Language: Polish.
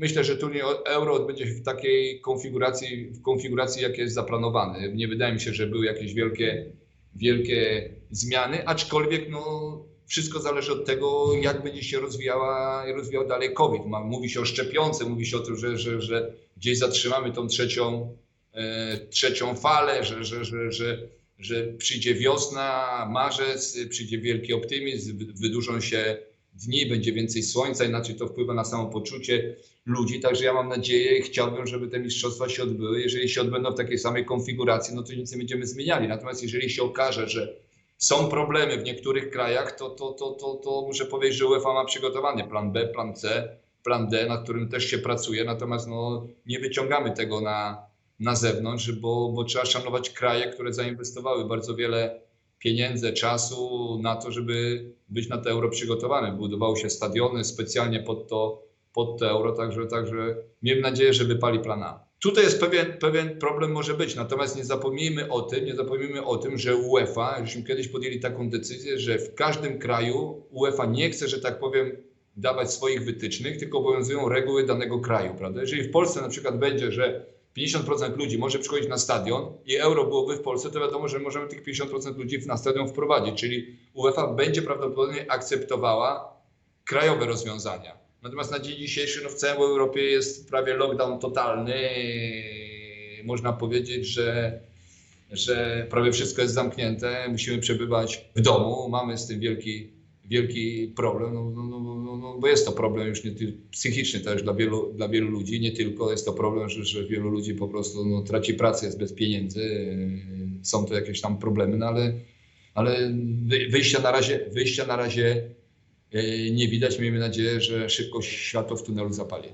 myślę, że turniej Euro odbędzie się w takiej konfiguracji, w konfiguracji, jak jest zaplanowany. Nie wydaje mi się, że były jakieś wielkie, wielkie zmiany, aczkolwiek no, wszystko zależy od tego, jak będzie się rozwijała, rozwijał dalej COVID. Mówi się o szczepionce, mówi się o tym, że, że, że gdzieś zatrzymamy tą trzecią, e, trzecią falę, że, że, że, że, że przyjdzie wiosna, marzec, przyjdzie wielki optymizm, wy- wydłużą się dni, będzie więcej słońca, inaczej to wpływa na samopoczucie ludzi. Także ja mam nadzieję i chciałbym, żeby te mistrzostwa się odbyły. Jeżeli się odbędą w takiej samej konfiguracji, no to nic nie będziemy zmieniali. Natomiast jeżeli się okaże, że są problemy w niektórych krajach, to, to, to, to, to muszę powiedzieć, że UEFA ma przygotowany plan B, plan C, plan D, nad którym też się pracuje. Natomiast no, nie wyciągamy tego na, na zewnątrz, bo, bo trzeba szanować kraje, które zainwestowały bardzo wiele pieniędzy, czasu na to, żeby być na to euro przygotowany. Budowały się stadiony specjalnie pod to, pod to euro, także, także miejmy nadzieję, że wypali plan A. Tutaj jest pewien, pewien problem może być, natomiast nie zapomnijmy o tym, nie zapomnijmy o tym, że UEFA, żeśmy kiedyś podjęli taką decyzję, że w każdym kraju UEFA nie chce, że tak powiem, dawać swoich wytycznych, tylko obowiązują reguły danego kraju, prawda? Jeżeli w Polsce na przykład będzie, że 50% ludzi może przychodzić na stadion i euro byłoby w Polsce, to wiadomo, że możemy tych 50% ludzi na stadion wprowadzić, czyli UEFA będzie prawdopodobnie akceptowała krajowe rozwiązania. Natomiast na dzień dzisiejszy no w całej Europie jest prawie lockdown totalny. Można powiedzieć, że, że prawie wszystko jest zamknięte. Musimy przebywać w domu. Mamy z tym wielki, wielki problem, no, no, no, no, no, bo jest to problem już nie psychiczny też dla wielu, dla wielu ludzi. Nie tylko jest to problem, że, że wielu ludzi po prostu no, traci pracę, jest bez pieniędzy. Yy, Są to jakieś tam problemy, no ale, ale wy- wyjścia na razie, wyjścia na razie yy, nie widać. Miejmy nadzieję, że szybko światło w tunelu zapali.